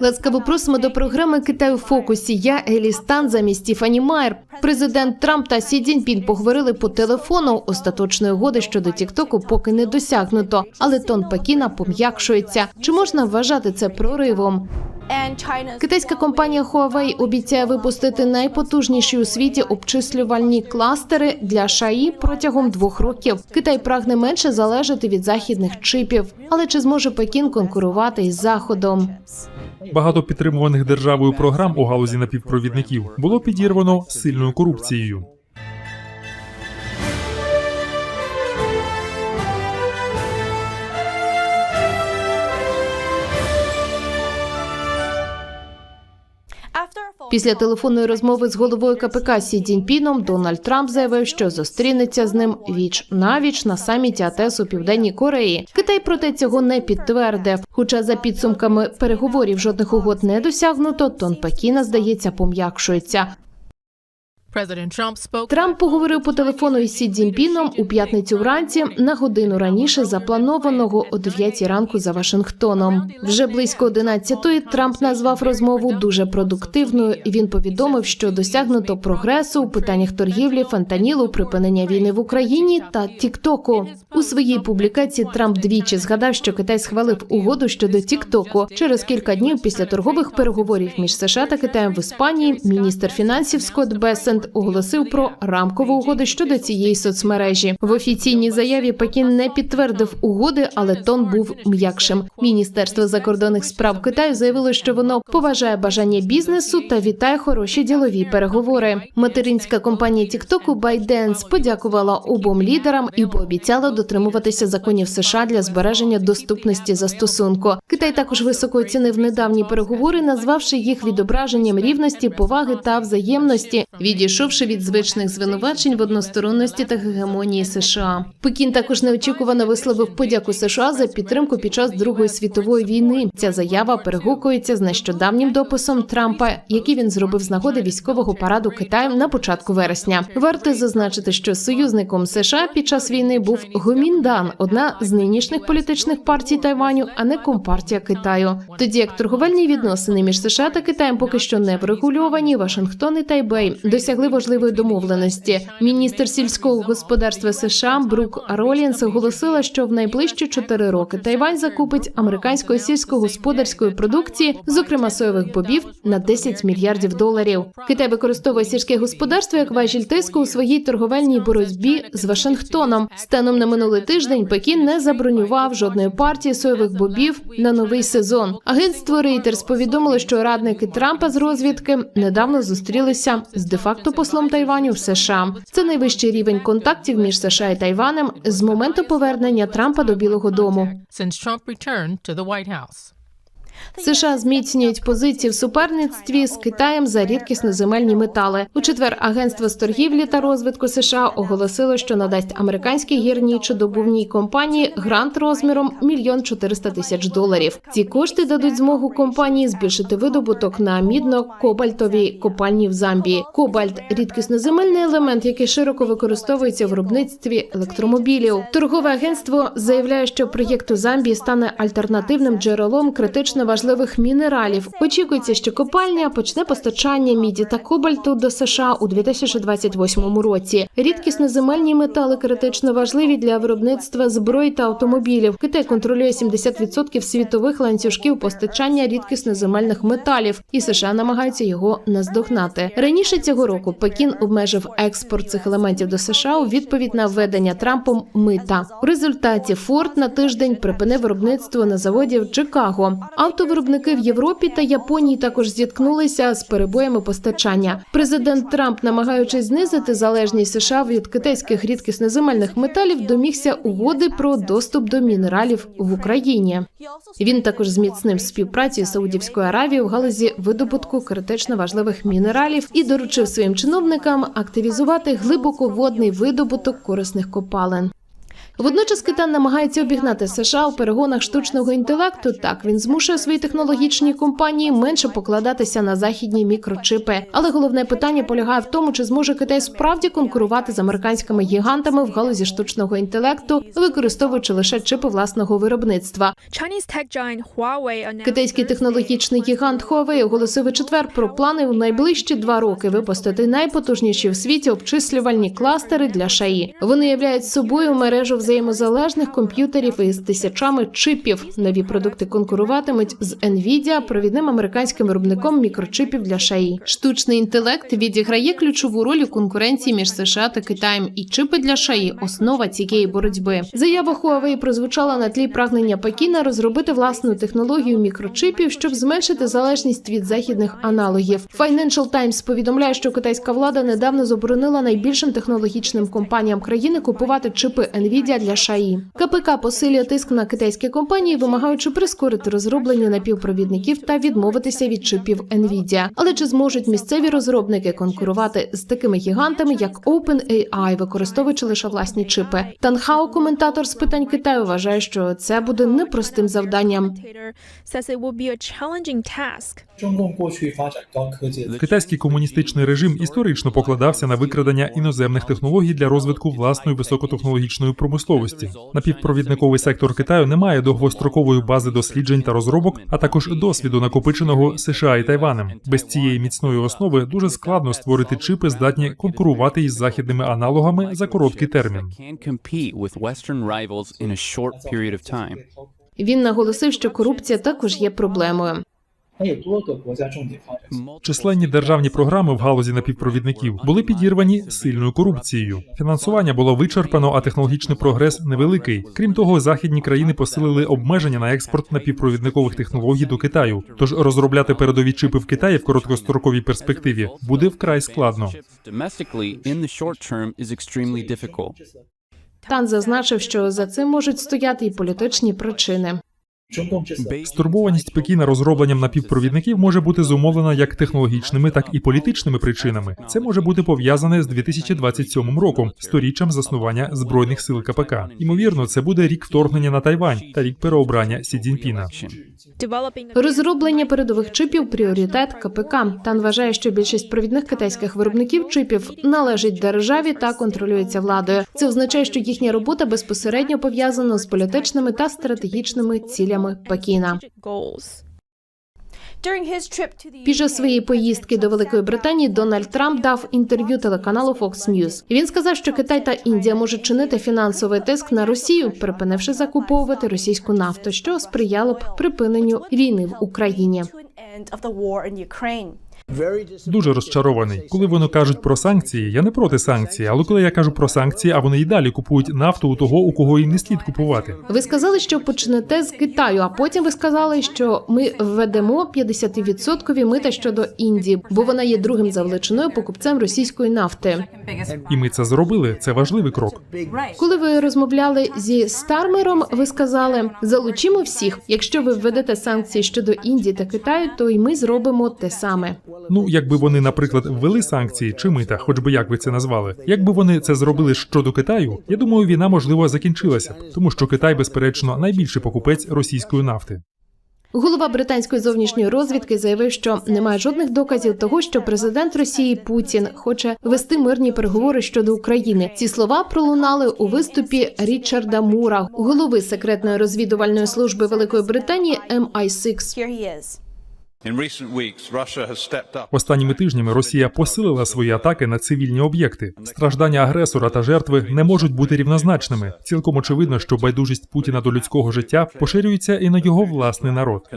Ласкаво просимо до програми Китай у фокусі. Я Елі Стан замість Тіфані Майер. Президент Трамп та Сі Цзіньпін поговорили по телефону. Остаточної угоди щодо Тіктоку поки не досягнуто, але тон Пекіна пом'якшується. Чи можна вважати це проривом? Китайська компанія Huawei обіцяє випустити найпотужніші у світі обчислювальні кластери для ШАІ протягом двох років. Китай прагне менше залежати від західних чипів. Але чи зможе Пекін конкурувати із Заходом? Багато підтримуваних державою програм у галузі напівпровідників було підірвано сильною корупцією. Після телефонної розмови з головою КПК Сі Цзіньпіном Дональд Трамп заявив, що зустрінеться з ним віч навіч на саміті АТЕС у Південній Кореї. Китай проте цього не підтвердив. Хоча за підсумками переговорів жодних угод не досягнуто, тон Пекіна здається пом'якшується. Трамп поговорив по телефону із Сі Цзіньпіном у п'ятницю вранці на годину раніше запланованого о 9 ранку за Вашингтоном. Вже близько 11-ї Трамп назвав розмову дуже продуктивною. і Він повідомив, що досягнуто прогресу у питаннях торгівлі, фентанілу, припинення війни в Україні та Тіктоку. У своїй публікації Трамп двічі згадав, що Китай схвалив угоду щодо Тіктоку. Через кілька днів після торгових переговорів між США та Китаєм в Іспанії міністр фінансів Скотт Бесент оголосив про рамкову угоду щодо цієї соцмережі. В офіційній заяві Пекін не підтвердив угоди, але тон був м'якшим. Міністерство закордонних справ Китаю заявило, що воно поважає бажання бізнесу та вітає хороші ділові переговори. Материнська компанія TikTok ByteDance подякувала обом лідерам і пообіцяла дотримуватися законів США для збереження доступності застосунку. Китай також високо оцінив недавні переговори, назвавши їх відображенням рівності, поваги та взаємності, відійшовши від звичних звинувачень в односторонності та гегемонії США. Пекін також неочікувано висловив подяку США за підтримку під час Другої світової війни. Ця заява перегукується з нещодавнім дописом Трампа, який він зробив з нагоди військового параду Китаю на початку вересня. Варто зазначити, що союзником США під час війни був Гоміндан, одна з нинішніх політичних партій Тайваню, а не компартія Китаю. Тоді як торговельні відносини між США та Китаєм поки що не врегульовані, Вашингтон і Тайбей досягли важливої домовленості. Міністр сільського господарства США Брук Ролінс оголосила, що в найближчі чотири роки Тайвань закупить американської сільськогосподарської продукції, зокрема соєвих бобів, на 10 мільярдів доларів. Китай використовує сільське господарство як важіль тиску у своїй торговельній боротьбі з Вашингтоном. Станом на минулий тиждень Пекін не забронював жодної партії соєвих бобів на новий сезон. Агентство Reuters повідомило, що радники Трампа з розвідки недавно зустрілися з де-факто послом Тайваню в США. Це найвищий рівень контактів між США і Тайванем з моменту повернення Трампа до Білого Дому. США зміцнюють позиції в суперництві з Китаєм за рідкісноземельні метали. У четвер агентство з торгівлі та розвитку США оголосило, що надасть американській гірнічо-добувній компанії грант розміром мільйон 400 тисяч доларів. Ці кошти дадуть змогу компанії збільшити видобуток на мідно-кобальтовій копальні в Замбії. Кобальт рідкісноземельний елемент, який широко використовується в виробництві електромобілів. Торгове агентство заявляє, що проєкт у Замбії стане альтернативним джерелом критично важливих мінералів. Очікується, що копальня почне постачання міді та кобальту до США у 2028 році. Рідкісноземельні метали критично важливі для виробництва зброї та автомобілів. Китай контролює 70% світових ланцюжків постачання рідкісноземельних металів, і США намагаються його наздогнати. Раніше цього року Пекін обмежив експорт цих елементів до США у відповідь на введення Трампом мита. У результаті Форд на тиждень припинив виробництво на заводі в Чикаго. Автовиробники в Європі та Японії також зіткнулися з перебоями постачання. Президент Трамп, намагаючись знизити залежність США від китайських рідкісноземельних металів, домігся угоди про доступ до мінералів в Україні. Він також зміцнив співпрацю з Саудівською Аравією в галузі видобутку критично важливих мінералів і доручив своїм чиновникам активізувати глибоководний видобуток корисних копалин. Водночас Китай намагається обігнати США у перегонах штучного інтелекту. Так він змушує свої технологічні компанії менше покладатися на західні мікрочипи. Але головне питання полягає в тому, чи зможе Китай справді конкурувати з американськими гігантами в галузі штучного інтелекту, використовуючи лише чипи власного виробництва. Китайський технологічний гігант Huawei оголосив у четвер про плани у найближчі два роки випустити найпотужніші в світі обчислювальні кластери для ШАІ. Вони являють собою мережу взаємозалежних комп'ютерів із тисячами чипів. Нові продукти конкуруватимуть з Nvidia, провідним американським виробником мікрочипів для ШАІ. Штучний інтелект відіграє ключову роль у конкуренції між США та Китаєм, і чипи для ШАІ – основа цієї боротьби. Заява Huawei прозвучала на тлі прагнення Пекіна розробити власну технологію мікрочипів, щоб зменшити залежність від західних аналогів. Financial Times повідомляє, що китайська влада недавно заборонила найбільшим технологічним компаніям країни купувати чипи Nvidia дозвілля для шаї. КПК посилює тиск на китайські компанії, вимагаючи прискорити розроблення напівпровідників та відмовитися від чипів NVIDIA. Але чи зможуть місцеві розробники конкурувати з такими гігантами, як OpenAI, використовуючи лише власні чипи? Танхао, коментатор з питань Китаю, вважає, що це буде непростим завданням. Китайський комуністичний режим історично покладався на викрадення іноземних технологій для розвитку власної високотехнологічної промисловості. Напівпровідниковий сектор Китаю не має довгострокової бази досліджень та розробок, а також досвіду накопиченого США і Тайванем. Без цієї міцної основи дуже складно створити чипи, здатні конкурувати із західними аналогами за короткий термін. Він наголосив, що корупція також є проблемою. Численні державні програми в галузі напівпровідників були підірвані сильною корупцією. Фінансування було вичерпано, а технологічний прогрес невеликий. Крім того, західні країни посилили обмеження на експорт напівпровідникових технологій до Китаю. Тож розробляти передові чипи в Китаї в короткостроковій перспективі буде вкрай складно. Тан зазначив, що за цим можуть стояти і політичні причини. Стурбованість Пекіна розробленням напівпровідників може бути зумовлена як технологічними, так і політичними причинами. Це може бути пов'язане з 2027 роком, сторіччям заснування збройних сил КПК. Ймовірно, це буде рік вторгнення на Тайвань та рік переобрання Сі Цзіньпіна. Розроблення передових чипів пріоритет КПК. Тан вважає, що більшість провідних китайських виробників чипів належить державі та контролюється владою. Це означає, що їхня робота безпосередньо пов'язана з політичними та стратегічними цілями. Пекіна. the Під час своєї поїздки до Великої Британії Дональд Трамп дав інтерв'ю телеканалу Fox News. Він сказав, що Китай та Індія можуть чинити фінансовий тиск на Росію, припинивши закуповувати російську нафту, що сприяло б припиненню війни в Україні. Дуже розчарований. Коли вони кажуть про санкції, я не проти санкцій, але коли я кажу про санкції, а вони і далі купують нафту у того, у кого їм не слід купувати. Ви сказали, що почнете з Китаю, а потім ви сказали, що ми введемо 50% мита щодо Індії, бо вона є другим за величиною покупцем російської нафти. І ми це зробили. Це важливий крок. Коли ви розмовляли зі Стармером, ви сказали: залучимо всіх. Якщо ви введете санкції щодо Індії та Китаю, то й ми зробимо те саме. Ну, якби вони, наприклад, ввели санкції чи мита, хоч би як ви це назвали. Якби вони це зробили щодо Китаю, я думаю, війна можливо закінчилася б, тому що Китай, безперечно, найбільший покупець російської нафти. Голова британської зовнішньої розвідки заявив, що немає жодних доказів того, що президент Росії Путін хоче вести мирні переговори щодо України. Ці слова пролунали у виступі Річарда Мура, голови секретної розвідувальної служби Великої Британії MI6. Останніми тижнями Росія посилила свої атаки на цивільні об'єкти. Страждання агресора та жертви не можуть бути рівнозначними. Цілком очевидно, що байдужість Путіна до людського життя поширюється і на його власний народ.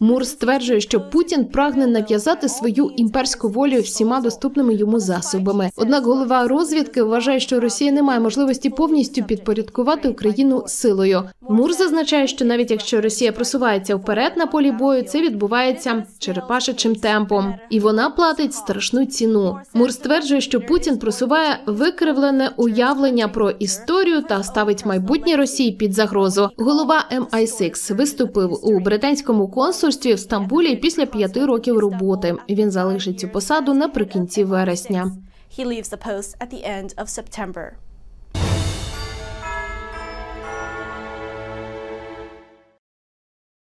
Мур стверджує, що Путін прагне нав'язати свою імперську волю всіма доступними йому засобами. Однак голова розвідки вважає, що Росія не має можливості повністю підпорядкувати Україну силою. Мур зазначає, що навіть якщо Росія просувається вперед на полі бою, це відбувається черепашечим темпом, і вона платить страшну ціну. Мур стверджує, що Путін просуває викривлене уявлення про історію та ставить майбутнє Росії під загрозу. Голова MI6 виступив у британському консульстві в Стамбулі після п'яти років роботи. Він залишить цю посаду наприкінці вересня. He leaves the post at the end of September.